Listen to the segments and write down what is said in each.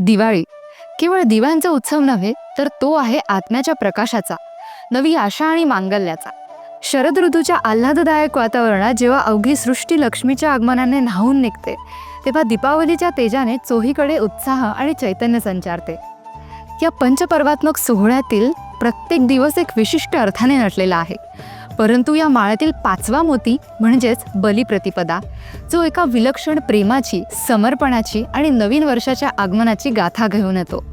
दिवाळी. केवळ दिव्यांचा उत्सव नव्हे तर तो आहे आत्म्याच्या प्रकाशाचा नवी आशा आणि मांगल्याचा. शरद ऋतूच्या आल्हाददायक वातावरणात जेव्हा अवघी सृष्टी लक्ष्मीच्या आगमनाने न्हावून निघते तेव्हा दीपावलीच्या तेजाने चोहीकडे उत्साह आणि चैतन्य संचारते. या पंचपर्वात्मक सोहळ्यातील प्रत्येक दिवस एक विशिष्ट अर्थाने नटलेला आहे. परंतु या माळ्यातील पाचवा मोती म्हणजेच बलिप्रतिपदा. जो एका विलक्षण प्रेमाची समर्पणाची आणि नवीन वर्षाच्या आगमनाची गाथा घेऊन येतो.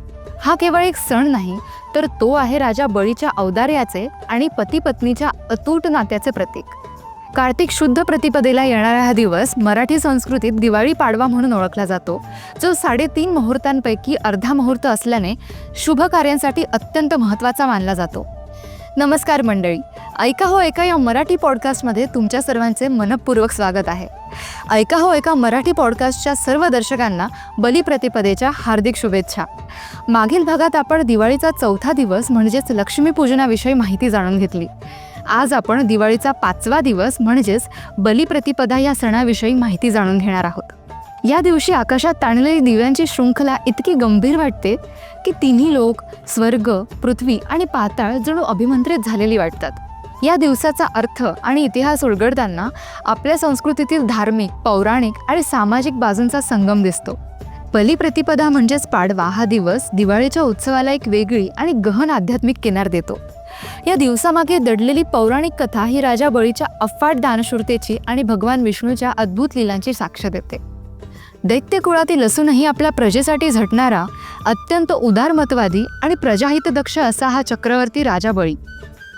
हा केवळ एक सण नाही तर तो आहे राजा बळीच्या औदार्याचे आणि पतीपत्नीच्या अतूट नात्याचे प्रतीक. कार्तिक शुद्ध प्रतिपदेला येणारा हा दिवस मराठी संस्कृतीत दिवाळी पाडवा म्हणून ओळखला जातो जो साडेतीन मुहूर्तांपैकी अर्धा मुहूर्त असल्याने शुभ कार्यांसाठी अत्यंत महत्त्वाचा मानला जातो. नमस्कार मंडळी ऐका हो एका या मराठी पॉडकास्टमध्ये तुमच्या सर्वांचे मनपूर्वक स्वागत आहे. ऐका हो एका मराठी पॉडकास्टच्या सर्व दर्शकांना बलिप्रतिपदेच्या हार्दिक शुभेच्छा. मागील भागात आपण दिवाळीचा चौथा दिवस म्हणजेच लक्ष्मीपूजनाविषयी माहिती जाणून घेतली. आज आपण दिवाळीचा पाचवा दिवस म्हणजेच बलिप्रतिपदा या सणाविषयी माहिती जाणून घेणार आहोत. या दिवशी आकाशात ताणलेली दिव्यांची शृंखला इतकी गंभीर वाटते की तिन्ही लोक स्वर्ग पृथ्वी आणि पाताळ जणू अभिमंत्रित झालेली वाटतात. या दिवसाचा अर्थ आणि इतिहास उलगडताना आपल्या संस्कृतीतील धार्मिक पौराणिक आणि सामाजिक बाजूंचा संगम दिसतो. बलिप्रतिपदा म्हणजेच पाडवा हा दिवस दिवाळीच्या उत्सवाला एक वेगळी आणि गहन आध्यात्मिक किनार देतो. या दिवसामागे दडलेली पौराणिक कथा ही राजा बळीच्या अफाट दानशूरतेची आणि भगवान विष्णूच्या अद्भुत लिलांची साक्ष देते. दैत्य कुळातील असूनही आपल्या प्रजेसाठी झटणारा अत्यंत उदारमतवादी आणि प्रजाहितदक्ष असा हा चक्रवर्ती राजा बळी.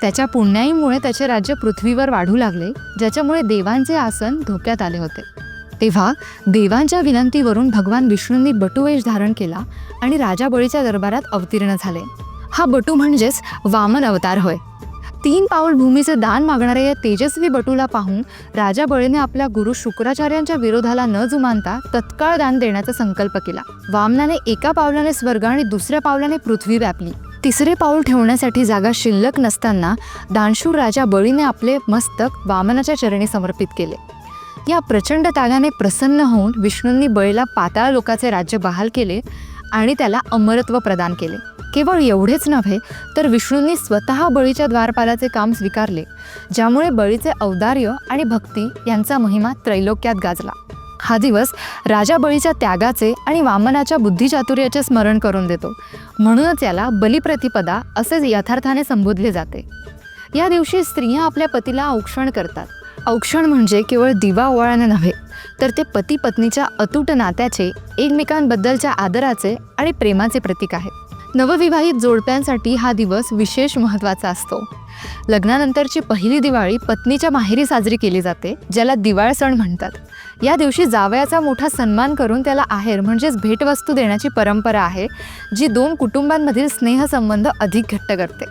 त्याच्या पुण्याईमुळे त्याचे राज्य पृथ्वीवर वाढू लागले ज्याच्यामुळे देवांचे आसन धोक्यात आले होते. तेव्हा देवांच्या विनंतीवरून भगवान विष्णूंनी बटुवेश धारण केला आणि राजा बळीच्या दरबारात अवतीर्ण झाले. हा बटू म्हणजेच वामन अवतार होय. तीन पाऊल भूमीचे दान मागणाऱ्या या तेजस्वी बटूला पाहून राजा बळीने आपल्या गुरु शुक्राचार्यांच्या विरोधाला न जुमानता तत्काळ दान देण्याचा संकल्प केला. वामनाने एका पावलाने स्वर्ग आणि दुसऱ्या पावलाने पृथ्वी व्यापली. तिसरे पाऊल ठेवण्यासाठी जागा शिल्लक नसताना दानशूर राजा बळीने आपले मस्तक वामनाच्या चरणी समर्पित केले. या प्रचंड तागाने प्रसन्न होऊन विष्णूंनी बळीला पाताळ लोकाचे राज्य बहाल केले आणि त्याला अमरत्व प्रदान केले. केवळ एवढेच नव्हे तर विष्णूंनी स्वतः बळीच्या द्वारपालाचे काम स्वीकारले ज्यामुळे बळीचे औदार्य आणि भक्ती यांचा महिमा त्रैलोक्यात गाजला. हा दिवस राजा बळीच्या त्यागाचे आणि वामनाच्या बुद्धिचातुर्याचे स्मरण करून देतो. म्हणूनच याला बलिप्रतिपदा असेच यथार्थाने संबोधले जाते. या दिवशी स्त्रिया आपल्या पतीला औक्षण करतात. औक्षण म्हणजे केवळ दिवा ओवाळणं नव्हे तर ते पती पत्नीच्या अतूट नात्याचे एकमेकांबद्दलच्या आदराचे आणि प्रेमाचे प्रतीक आहे. नवविवाहित जोडप्यांसाठी हा दिवस विशेष महत्त्वाचा असतो. लग्नानंतरची पहिली दिवाळी पत्नीच्या माहेरी साजरी केली जाते ज्याला दिवाळ सण म्हणतात. या दिवशी जावयाचा मोठा सन्मान करून त्याला आहेर म्हणजेच भेटवस्तू देण्याची परंपरा आहे जी दोन कुटुंबांमधील स्नेहसंबंध अधिक घट्ट करते.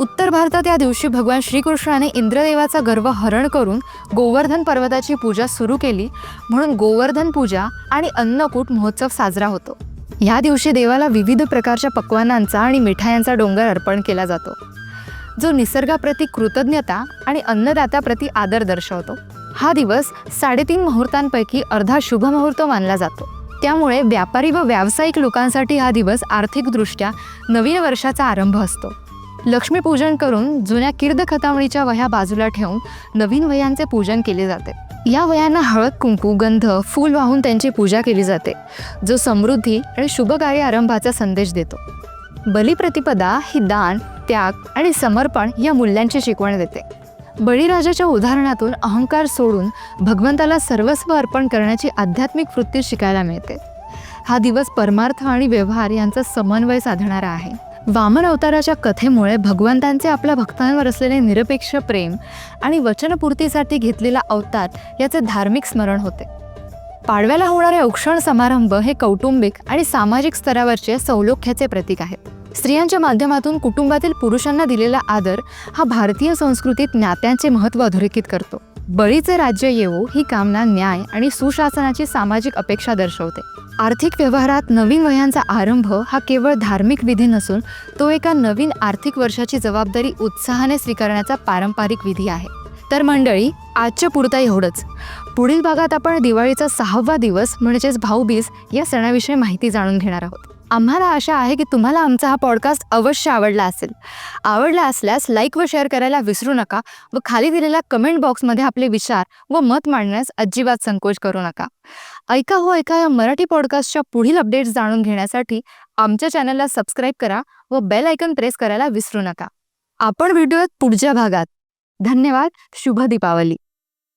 उत्तर भारतात या दिवशी भगवान श्रीकृष्णाने इंद्रदेवाचा गर्व हरण करून गोवर्धन पर्वताची पूजा सुरू केली म्हणून गोवर्धन पूजा आणि अन्नकूट महोत्सव साजरा होतो. या दिवशी देवाला विविध प्रकारच्या पक्वानांचा आणि मिठायांचा डोंगर अर्पण केला जातो जो निसर्गाप्रती कृतज्ञता आणि अन्नदात्याप्रती आदर दर्शवतो. हा दिवस साडेतीन मुहूर्तांपैकी अर्धा शुभ मुहूर्त मानला जातो. त्यामुळे व्यापारी व व्यावसायिक लोकांसाठी हा दिवस आर्थिकदृष्ट्या नवीन वर्षाचा आरंभ असतो. लक्ष्मीपूजन करून जुन्या कीर्द खतावणीच्या वह्या बाजूला ठेवून नवीन वह्यांचे पूजन केले जाते. या वयांना हळद कुंकू गंध फूल वाहून त्यांची पूजा केली जाते जो समृद्धी आणि शुभ कार्य आरंभाचा संदेश देतो. बलिप्रतिपदा ही दान त्याग आणि समर्पण या मूल्यांची शिकवण देते. बळीराजाच्या उदाहरणातून अहंकार सोडून भगवंताला सर्वस्व अर्पण करण्याची आध्यात्मिक वृत्ती शिकायला मिळते. हा दिवस परमार्थ आणि व्यवहार यांचा समन्वय साधणारा आहे. वामन अवताराच्या कथेमुळे भगवंतांचे आपल्या भक्तांवर असलेले निरपेक्ष प्रेम आणि वचनपूर्तीसाठी घेतलेला अवतार याचे धार्मिक स्मरण होते. पाडव्याला होणारे औक्षण समारंभ हे कौटुंबिक आणि सामाजिक स्तरावरचे सौलोख्याचे प्रतीक आहेत. स्त्रियांच्या माध्यमातून कुटुंबातील पुरुषांना दिलेला आदर हा भारतीय संस्कृतीत नात्यांचे महत्त्व अधोरेखित करतो. बळीचे राज्य येवो ही कामना न्याय आणि सुशासनाची सामाजिक अपेक्षा दर्शवते. आर्थिक व्यवहारात नवीन वयांचा आरंभ हा केवळ धार्मिक विधी नसून तो एका नवीन आर्थिक वर्षाची जबाबदारी उत्साहाने स्वीकारण्याचा पारंपरिक विधी आहे. तर मंडळी आजच्या पुरता एवढंच. पुढील भागात आपण दिवाळीचा सहावा दिवस म्हणजेच भाऊबीज या सणाविषयी माहिती जाणून घेणार आहोत. आम्हाला आशा आहे की तुम्हाला आमचा हा पॉडकास्ट अवश्य आवडला असेल. आवडला असल्यास लाईक व शेअर करायला विसरू नका व खाली दिलेल्या कमेंट बॉक्समध्ये आपले विचार व मत मांडण्यास अजिबात संकोच करू नका. ऐका हो ऐका या मराठी पॉडकास्टच्या पुढील अपडेट्स जाणून घेण्यासाठी आमच्या चॅनलला सबस्क्राईब करा व बेल आयकन प्रेस करायला विसरू नका. आपण भेटूयात पुढच्या भागात. धन्यवाद शुभ दीपावली.